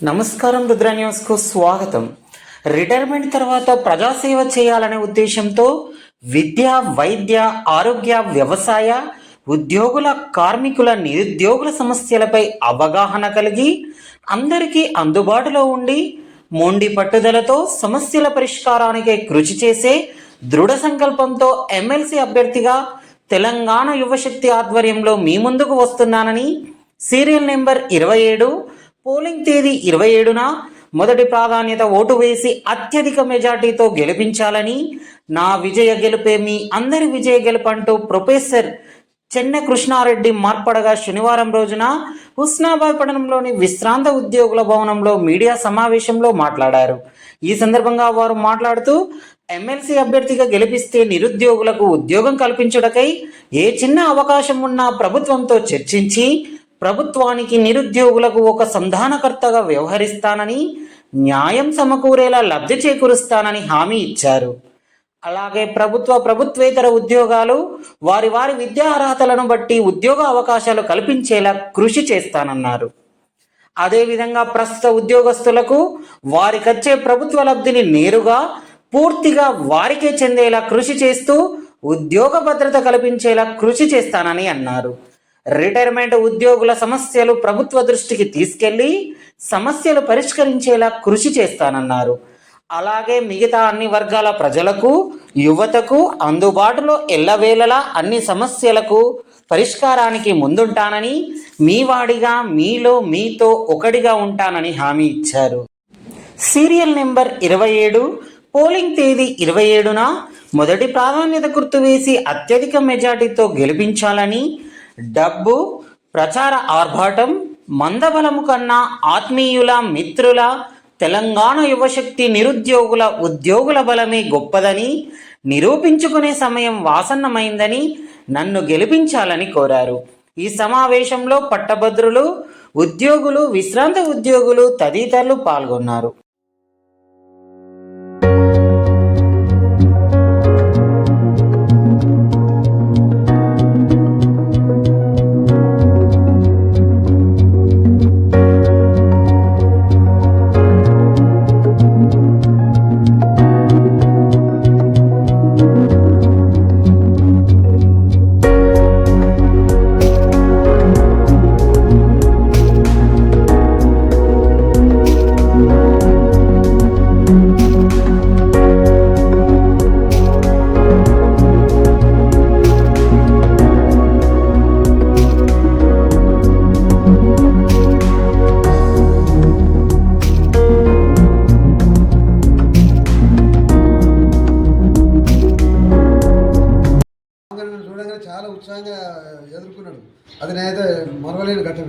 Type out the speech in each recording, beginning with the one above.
నమస్కారం రుద్ర న్యూస్కు స్వాగతం. రిటైర్మెంట్ తర్వాత ప్రజాసేవ చేయాలనే ఉద్దేశంతో విద్య వైద్య ఆరోగ్య వ్యవసాయ ఉద్యోగుల కార్మికుల నిరుద్యోగుల సమస్యలపై అవగాహన కలిగి అందరికీ అందుబాటులో ఉండి మొండి పట్టుదలతో సమస్యల పరిష్కారానికి కృషి చేసే దృఢ సంకల్పంతో ఎమ్మెల్సీ అభ్యర్థిగా తెలంగాణ యువశక్తి ఆధ్వర్యంలో మీ ముందుకు వస్తున్నానని సీరియల్ నెంబర్ ఇరవై ఏడు పోలింగ్ తేదీ ఇరవై ఏడున మొదటి ప్రాధాన్యత ఓటు వేసి అత్యధిక మెజార్టీతో గెలిపించాలని నా విజయ గెలుపే మీ అందరి విజయ గెలుపంటూ ప్రొఫెసర్ చెన్న కృష్ణారెడ్డి మార్పడగా శనివారం రోజున హుస్నాబాద్ పట్టణంలోని విశ్రాంత ఉద్యోగుల భవనంలో మీడియా సమావేశంలో మాట్లాడారు. ఈ సందర్భంగా వారు మాట్లాడుతూ ఎమ్మెల్సీ అభ్యర్థిగా గెలిపిస్తే నిరుద్యోగులకు ఉద్యోగం కల్పించుటకై ఏ చిన్న అవకాశం ఉన్నా ప్రభుత్వంతో చర్చించి ప్రభుత్వానికి నిరుద్యోగులకు ఒక సంధానకర్తగా వ్యవహరిస్తానని న్యాయం సమకూరేలా లబ్ధి చేకూరుస్తానని హామీ ఇచ్చారు. అలాగే ప్రభుత్వ ప్రభుత్వేతర ఉద్యోగాలు వారి వారి విద్యా అర్హతలను బట్టి ఉద్యోగ అవకాశాలు కల్పించేలా కృషి చేస్తానన్నారు. అదేవిధంగా ప్రస్తుత ఉద్యోగస్తులకు వారికొచ్చే ప్రభుత్వ లబ్ధిని నేరుగా పూర్తిగా వారికే చెందేలా కృషి చేస్తూ ఉద్యోగ భద్రత కల్పించేలా కృషి చేస్తానని అన్నారు. రిటైర్మెంట్ ఉద్యోగుల సమస్యలు ప్రభుత్వ దృష్టికి తీసుకెళ్ళి సమస్యలు పరిష్కరించేలా కృషి చేస్తానన్నారు. అలాగే మిగతా అన్ని వర్గాల ప్రజలకు యువతకు అందుబాటులో ఎల్లవేళలా అన్ని సమస్యలకు పరిష్కారానికి ముందుంటానని మీ వాడిగా మీలో మీతో ఒకటిగా ఉంటానని హామీ ఇచ్చారు. సీరియల్ నెంబర్ ఇరవై ఏడు పోలింగ్ తేదీ ఇరవై ఏడున మొదటి ప్రాధాన్యత గుర్తు వేసి అత్యధిక మెజార్టీతో గెలిపించాలని డబ్బు ప్రచార ఆర్భాటం మందబలము కన్నా ఆత్మీయుల మిత్రుల తెలంగాణ యువశక్తి నిరుద్యోగుల ఉద్యోగుల బలమే గొప్పదని నిరూపించుకునే సమయం వాసన్నమైందని నన్ను గెలిపించాలని కోరారు. ఈ సమావేశంలో పట్టభద్రులు ఉద్యోగులు విశ్రాంత ఉద్యోగులు తదితరులు పాల్గొన్నారు.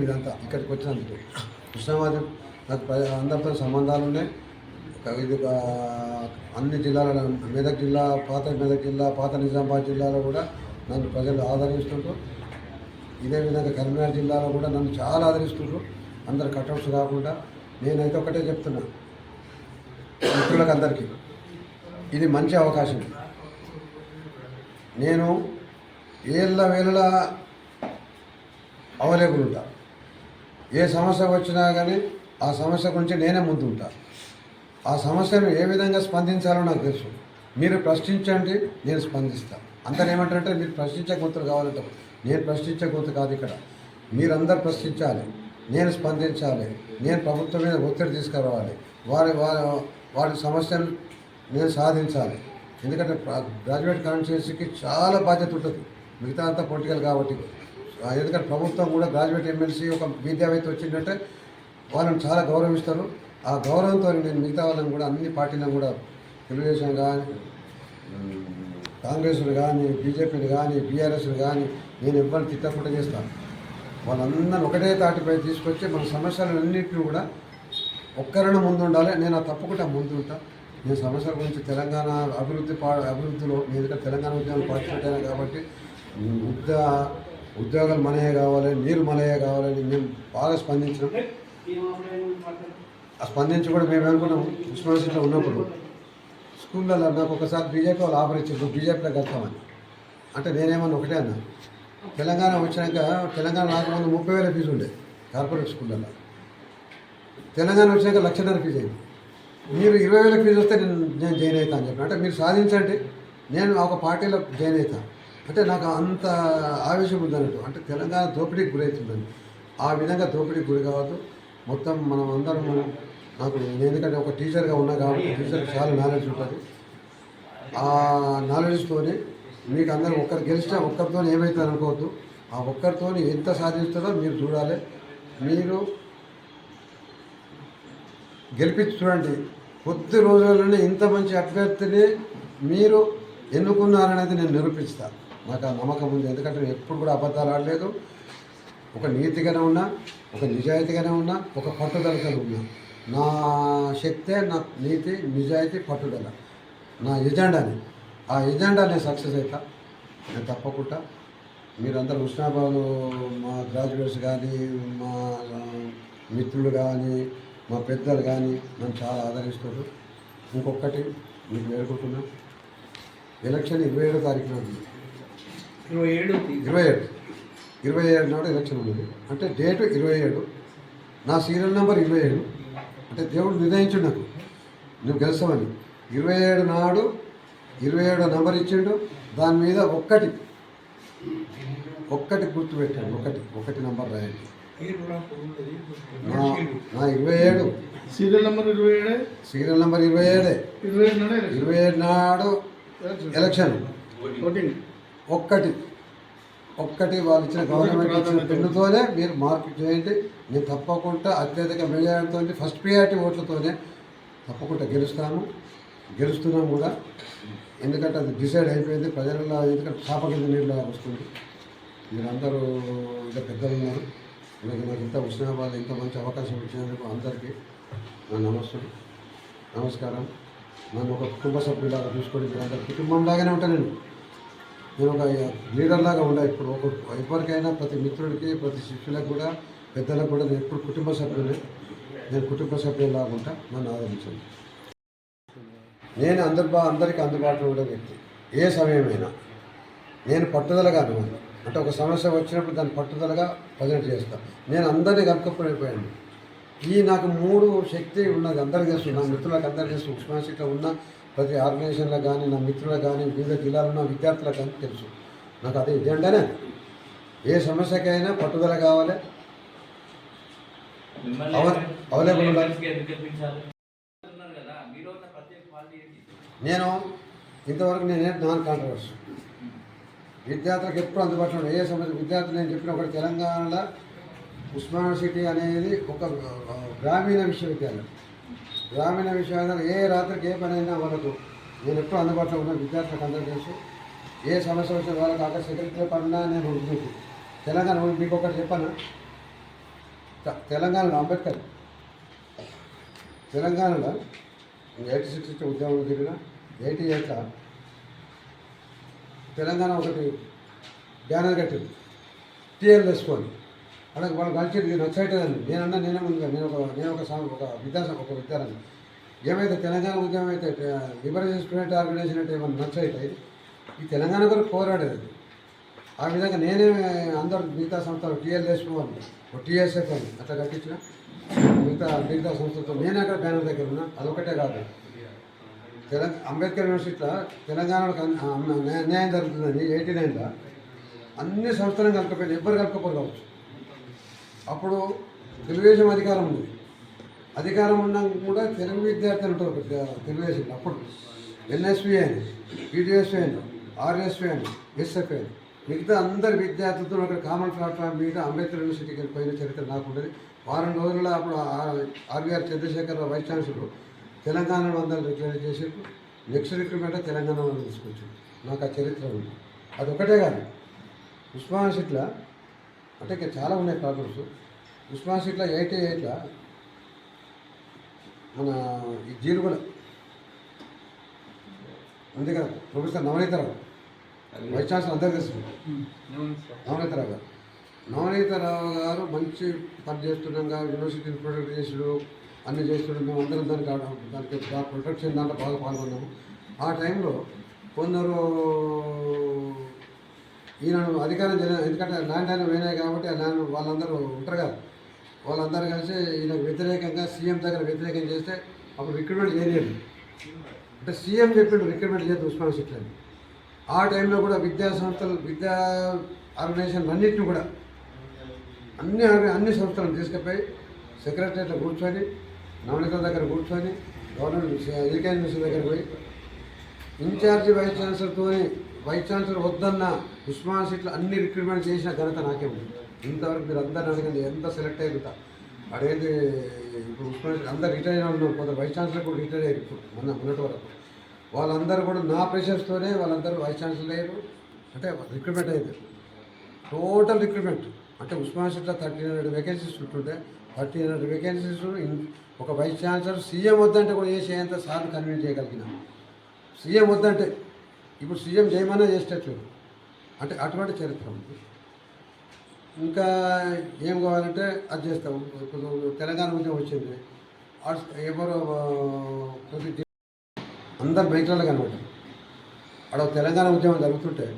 ఇదంతా ఇక్కడికి వచ్చినందుకు. కృష్ణాబాద్ నాకు అందరితో సంబంధాలు ఉన్నాయి. ఇది అన్ని జిల్లాల మెదక్ జిల్లా పాత మెదక్ జిల్లా పాత నిజామాబాద్ జిల్లాలో కూడా నన్ను ప్రజలు ఆదరిస్తుంటారు ఇదే విధంగా కరీంనగర్ జిల్లాలో కూడా నన్ను చాలా ఆదరిస్తుంటారు అందరు కట్అవుట్స్ కాకుండా నేనైతే ఒకటే చెప్తున్నా. మిత్రులకు అందరికీ ఇది మంచి అవకాశం. నేను ఏళ్ళ వేళలా అవైలబుల్ ఉంటా. ఏ సమస్య వచ్చినా కానీ ఆ సమస్య గురించి నేనే ముందు ఉంటా ఆ సమస్యను ఏ విధంగా స్పందించాలో నాకు తెలుసు. మీరు ప్రశ్నించండి నేను స్పందిస్తాను అందరు ఏమంటారంటే మీరు ప్రశ్నించే గొంతులు కావాలంటే నేను ప్రశ్నించే గొంతు కాదు ఇక్కడ. మీరందరూ ప్రశ్నించాలి. నేను స్పందించాలి. నేను ప్రభుత్వం మీద ఒత్తిడి తీసుకురావాలి. వారి వారి వారి సమస్యను నేను సాధించాలి. ఎందుకంటే గ్రాడ్యుయేట్ కాన్స్టిట్యూన్సీకి చాలా బాధ్యత ఉంటుంది. మిగతా అంతా పొలిటికల్ కాబట్టి. ఎందుకంటే ప్రభుత్వం కూడా గ్రాడ్యుయేట్ ఎమ్మెల్సీ ఒక విద్యావేత్త వచ్చిందంటే వాళ్ళని చాలా గౌరవిస్తారు. ఆ గౌరవంతో నేను మిగతా వాళ్ళని కూడా అన్ని పార్టీలను కూడా తెలుగుదేశం కానీ కాంగ్రెస్లు కానీ బీజేపీలు కానీ బీఆర్ఎస్లు కానీ నేను ఎవరిని తిట్టకుండా చేస్తాను వాళ్ళందరూ ఒకటే తాటిపై తీసుకొచ్చి మన సమస్యలన్నింటినీ కూడా ఒక్కరైనా ముందు ఉండాలి నేను ఆ తప్పకుండా ముందు ఉంటాను నేను సమస్యల గురించి తెలంగాణ అభివృద్ధి పా అభివృద్ధిలో నేను తెలంగాణ ఉద్యమం పార్టిసిపేట్ కాబట్టి ముద్ద ఉద్యోగాలు మనయే కావాలి నీరు మనయే కావాలని మేము బాగా స్పందించినాం. ఆ స్పందించి కూడా మేము అనుకున్నాం రెస్పాన్సిబిలిటీ ఉన్నప్పుడు స్కూల్లో నాకు ఒకసారి బీజేపీ వాళ్ళు ఆఫర్ ఇచ్చారు బీజేపీలో కలుస్తామని అంటే నేనేమన్నా ఒకటే అన్నా. తెలంగాణ వచ్చినాక తెలంగాణ రాకముందు ముప్పై వేల ఫీజు ఉండే కార్పొరేట్ స్కూళ్ళలో తెలంగాణ వచ్చాక లక్షన్నర ఫీజు అయింది. మీరు ఇరవై వేల ఫీజు వస్తే నేను నేను జాయిన్ అవుతాను అని చెప్పి అంటే మీరు సాధించండి. నేను ఒక పార్టీలో జాయిన్ అవుతాను అంటే నాకు అంత ఆవేశం ఉందన్నట్టు. అంటే తెలంగాణ దోపిడీకి గురవుతుందని ఆ విధంగా దోపిడీకి గురి కావద్దు. మొత్తం మనం అందరం నాకు నేను ఎందుకంటే ఒక టీచర్గా ఉన్నా కాబట్టి టీచర్కి చాలా నాలెడ్జ్ ఉంటుంది. ఆ నాలెడ్జ్తోనే మీకు అందరూ ఒక్కరు గెలిచినా ఒక్కరితో ఏమవుతుంది అనుకోవద్దు. ఆ ఒక్కరితో ఎంత సాధిస్తుందో మీరు చూడాలి. మీరు గెలిపించి చూడండి. కొద్ది రోజుల్లోనే ఇంత మంచి అభ్యర్థిని మీరు ఎన్నుకున్నారనేది నేను నిరూపిస్తాను నాకు ఆ నమ్మకం ఉంది. ఎందుకంటే నేను ఎప్పుడు కూడా అబద్ధాలు ఆడలేదు. ఒక నీతిగానే ఉన్నా ఒక నిజాయితీగానే ఉన్నా ఒక పట్టుదలతో ఉన్నా. నా శక్తే నా నీతి నిజాయితీ పట్టుదల. నా ఎజెండాని. ఆ ఎజెండా నేను సక్సెస్ అవుతా నేను తప్పకుండా మీరందరూ ఉష్ణాబాదు మా గ్రాడ్యుయేట్స్ కానీ మా మిత్రులు కానీ మా పెద్దలు కానీ నన్ను చాలా ఆదరిస్తారు ఇంకొకటి మీకు వేడుకుంటున్నా. ఎలక్షన్ ఇరవై ఏడో తారీఖున ఉంది. ఇరవై ఏడు ఇరవై ఏడు. ఇరవై ఏడు నాడు ఎలక్షన్ ఉన్నది. అంటే డేటు ఇరవై ఏడు. నా సీరియల్ నెంబర్ ఇరవై ఏడు. అంటే దేవుడు నిర్ణయించిండు నాకు. నువ్వు గెలుస్తామని ఇరవై ఏడు నాడు ఇరవై ఏడో నెంబర్ ఇచ్చిండు. దాని మీద ఒక్కటి ఒక్కటి గుర్తు పెట్టాడు. ఒకటి ఒకటి నెంబర్ రాయండి. నా నా ఇరవై ఏడు. సీరియల్ నెంబర్ ఇరవై ఏడే? సీరియల్ నెంబర్ ఇరవై ఏడే. ఇరవై ఏడు నాడే ఇరవై ఏడు నాడు ఎలక్షన్ ఓటింగ్ ఒక్కటి ఒక్కటి వాళ్ళు ఇచ్చిన గవర్నమెంట్ ఇచ్చిన పెన్నుతోనే మీరు మార్పు చేయండి. నేను తప్పకుండా అత్యధిక మెజారిటీతో ఫస్ట్ ప్రియారిటీ ఓట్లతోనే తప్పకుండా గెలుస్తాను గెలుస్తున్నాం కూడా. ఎందుకంటే అది డిసైడ్ అయిపోయింది. ప్రజలలో ఎందుకంటే చాప కింద నీళ్ళు వస్తుంది. మీరందరూ ఇలా పెద్దలు ఉన్నారు. నాకు నాకు ఇంత ఉస్నాబాద్ ఇంత మంచి అవకాశం ఇచ్చినందుకు అందరికీ నా నమస్సులు. నమస్కారం. నన్ను ఒక కుటుంబ సభ్యులాగా చూసుకొని మీరందరూ కుటుంబం లాగానే ఉంటాను నేను. నేను ఒక లీడర్లాగా ఉండా ఇప్పుడు. ఒక ఎవరికైనా ప్రతి మిత్రుడికి ప్రతి శిష్యులకు కూడా పెద్దలకు కూడా నేను ఎప్పుడు కుటుంబ సభ్యులే నేను కుటుంబ సభ్యులాగా ఉంటా నన్ను ఆదరించండి. నేను అందరి బా అందరికీ అందుబాటులో ఉండే వ్యక్తి. ఏ సమయమైనా. నేను పట్టుదలగా అనుకోను. అంటే ఒక సమస్య వచ్చినప్పుడు దాన్ని పట్టుదలగా ప్రజెంట్ చేస్తాను నేను అందరినీ కనుక్కపోయిపోయాను ఈ నాకు మూడు శక్తి ఉన్నది. అందరికీ తెలుసు. నా మిత్రులకు అందరికీ తెలుసు. ఉస్మాసిట్లో ఉన్న ప్రతి ఆర్గనైజేషన్లకు కానీ నా మిత్రులకు కానీ వివిధ జిల్లాలో ఉన్న విద్యార్థులకు కానీ తెలుసు. నాకు అదే ఎజెండానే ఏ సమస్యకైనా పట్టుదల కావాలి. అవ- అవైలబుల్ ఉండాలి. నేను ఇంతవరకు నేనే నాన్ కాంట్రవర్స్. విద్యార్థులకు ఎప్పుడు అందుబాటులో ఏ సమస్య విద్యార్థులు నేను చెప్పిన ఒకటి తెలంగాణలో ఉస్మాన్ సిటీ అనేది ఒక గ్రామీణ విశ్వవిద్యాలయం. గ్రామీణ విషయాలు ఏ రాత్రికి ఏ పని అయినా వాళ్ళకు నేను ఎప్పుడు అందుబాటులో ఉన్న విద్యార్థులకు అందరూ తెలుసు. ఏ సమస్య వచ్చిన వాళ్ళకి అక్కడ సెక్రటరీ పడినా నేను ఉంటుంది. తెలంగాణ మీకు ఒకటి చెప్పాను. తెలంగాణలో అంబేద్కర్. తెలంగాణలో ఎయిటీ సిక్స్ నుంచి ఉద్యమం తిరిగిన ఎయిటీ ఎయిట్లో తెలంగాణ ఒకటి బ్యానర్ కట్టింది. టీఎల్ వేసుకొని అలాగే వాళ్ళు కలిసి ఇది నచ్చైతుందండి నేనన్నా నేనే ముందుగా నేను ఒక నేను ఒక సం- ఒక విద్యాసం ఒక విద్యార్థి ఏమైతే తెలంగాణ ఉద్యమం అయితే లిబరేషన్ స్టూడెంట్ ఆర్గనైజేషన్ అంటే ఏమైనా నచ్చైతే ఈ తెలంగాణ కొరకు పోరాడేది ఆ విధంగా నేనే అందరు మిగతా సంస్థలు టీఎల్ వేసుకోవాలి ఒక టీఎస్ఎఫ్ అని అట్లా కట్టించిన. మిగతా మిగతా సంస్థలతో నేనే అక్కడ బ్యానర్ దగ్గర ఉన్నా. అదొకటే కాదు. తెలంగాణ అంబేద్కర్ యూనివర్సిటీలో తెలంగాణలో న్యాయం జరుగుతుందని ఎయిటీ నైన్లో అన్ని సంస్థలను కలకపోయింది ఎవ్వరు కలకపోరు అప్పుడు తెలుగుదేశం అధికారం ఉంది. అధికారం ఉన్నాక కూడా తెలుగు విద్యార్థి ఉంటారు తెలుగుదేశం అప్పుడు. ఎన్ఎస్పి అని పీడిఎస్పి అని ఆర్ఎస్పి అని ఎస్ఎఫ్ అని మిగతా అందరి విద్యార్థులతో అక్కడ కామన్ ప్లాట్ఫామ్ మీద అంబేద్కర్ యూనివర్సిటీకి పోయిన చరిత్ర నాకు ఉండేది. వారం రోజుల్లో అప్పుడు R V R Chandrasekhar Rao vice chancellor తెలంగాణలో అందరూ డిక్లేర్ చేసి నెక్స్ట్ రిక్రూట్మెంట్ తెలంగాణ వాళ్ళు నాకు ఆ చరిత్ర ఉంది. అదొకటే కాదు. ఉస్మాన్ సిట్లా అంటే ఇంకా చాలా ఉన్నాయి ప్రాబ్లమ్స్ ఉస్మాన్ సిట్లో ఎయిటీ ఎయిట్లో మన ఈ జీరుగుల ఉంది కదా ప్రొఫెసర్ నవనీతరావు. వైస్ ఛాన్సలర్ అందరికీ తెలుసు. నవనీతరావు గారు. నవనీతరావు గారు మంచి పని చేస్తుండగా యూనివర్సిటీని ప్రొటెక్ట్ చేసుడు అన్ని చేస్తుండే మేము అందరం దానికి దానికి ప్రొటెక్షన్ దాంట్లో బాగా పాల్గొన్నాము. ఆ టైంలో కొందరు ఈయన అధికారం జన ఎందుకంటే ల్యాండ్ అయినా పోయినాయి కాబట్టి ఆ ల్యాండ్ వాళ్ళందరూ ఉంటారు కదా. వాళ్ళందరూ కలిసి ఈయనకు వ్యతిరేకంగా సీఎం దగ్గర వ్యతిరేకం చేస్తే అప్పుడు రిక్రూట్మెంట్ చేయలేదు. అంటే సీఎం చెప్పిండు రిక్రూట్మెంట్ చేయదు ఉస్మాన్ సిట్లని ఆ టైంలో కూడా విద్యా సంస్థలు విద్యా ఆర్గనైజేషన్ అన్నింటిని కూడా అన్ని అన్ని సంస్థలను తీసుకుపోయి సెక్రటరీలో కూర్చొని నవనికల దగ్గర కూర్చొని గవర్నమెంట్ ఎల్కే మినిస్టర్ దగ్గర పోయి ఇన్ఛార్జి వైస్ ఛాన్సలర్తో వైస్ ఛాన్సలర్ వద్దన్న ఉస్మాన్ సీట్లు అన్ని రిక్రూట్మెంట్ చేసిన ఘనత నాకే ఉంది. ఇంతవరకు మీరు అందరిని అడగండి ఎంత సెలెక్ట్ అయిపోతా అడేది ఇప్పుడు ఉస్మాన్ అందరు రిటైర్ అయిన ఉన్నారు. కొందరు వైస్ ఛాన్సలర్ కూడా రిటైర్ అయ్యారు ఇప్పుడు మొన్న మొన్నటి వరకు. వాళ్ళందరూ కూడా నా ప్రెషర్స్తోనే వాళ్ళందరూ వైస్ ఛాన్సలర్ అయ్యారు అంటే రిక్రూట్మెంట్ అయ్యారు టోటల్ రిక్రూట్మెంట్ అంటే ఉస్మాన్ సీట్లో థర్టీన్ హండ్రెడ్ వేకెన్సీస్ ఉంటుంటే థర్టీన్ హండ్రెడ్ వేకెన్సీస్ ఒక వైస్ ఛాన్సలర్ సీఎం వద్దంటే కూడా చేసేంత సార్లు కన్విన్స్ చేయగలిగినాం. సీఎం వద్దంటే ఇప్పుడు సీఎం చేయమన్నా చేసేటట్లు అంటే అటువంటి చరిత్ర ఉంది. ఇంకా ఏం కావాలంటే అది చేస్తాం. ఇప్పుడు తెలంగాణ ఉద్యమం వచ్చింది. ఆర్ట్స్ ఎవరు ఆ, కొద్ది అందరు మైకులలో కనబడ్డారు. అక్కడ తెలంగాణ ఉద్యమం జరుగుతుంటే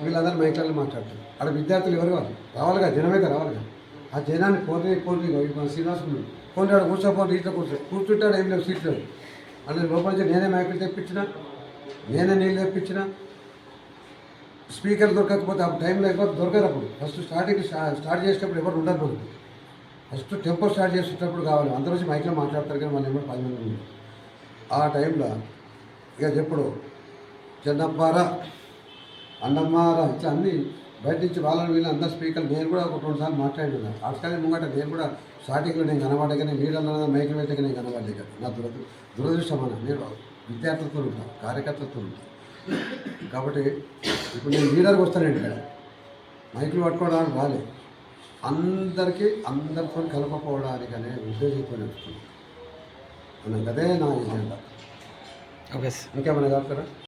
వీళ్ళందరూ బైక్లలో మాట్లాడతారు. అక్కడ విద్యార్థులు ఎవరు వాళ్ళు రావాలిగా జనమైతే రావాలిగా ఆ జనాన్ని కోరి కోరి మన శ్రీనివాస్ ఉన్నాడు. పోనీ కూర్చోపోయి ఇట్లా కూర్చో. కూర్చుంటాడు ఏం లేవు సీట్లు. అంటే లోపల నుంచి నేనే మైకులు తెప్పించిన నేనే నీళ్ళు తెప్పించిన. స్పీకర్ దొరకకపోతే అప్పుడు టైంలో లేకపోతే దొరకదు అప్పుడు. ఫస్ట్ స్టార్టింగ్ స్టార్ట్ చేసేటప్పుడు ఎవరు ఉండరు మనకు ఫస్ట్ టెంపో స్టార్ట్ చేసేటప్పుడు కావాలి. అందరూ వచ్చి మైక్లో మాట్లాడతారు కానీ వాళ్ళు ఎవరు పది మంది ఆ టైంలో ఇక చెప్పుడు చిన్నప్పారా అన్నమ్మారా ఇట్లా అన్ని బయట నుంచి వాళ్ళని వీళ్ళు అందరు స్పీకర్ నేను కూడా ఒక రెండు సార్లు మాట్లాడినా. అసలు ముంగట నేను కూడా స్టార్టింగ్లో నేను కనబడగానే లీడర్ల మైకులు పెట్టగా నేను కనబడలే నా దురద దురదృష్టం నేను విద్యార్థులతో ఉంటాను కార్యకర్తలతో ఉంటాను కాబట్టి ఇప్పుడు నేను లీడర్కి వస్తానండి ఇక్కడ మైకులు పట్టుకోవడానికి రాలే. అందరికీ అందరితో కలపకపోవడానికి అనే ఉద్దేశంతో వస్తున్నాను. అదే నా ఎజెండా. ఓకే ఇంకేమైనా కాస్తారా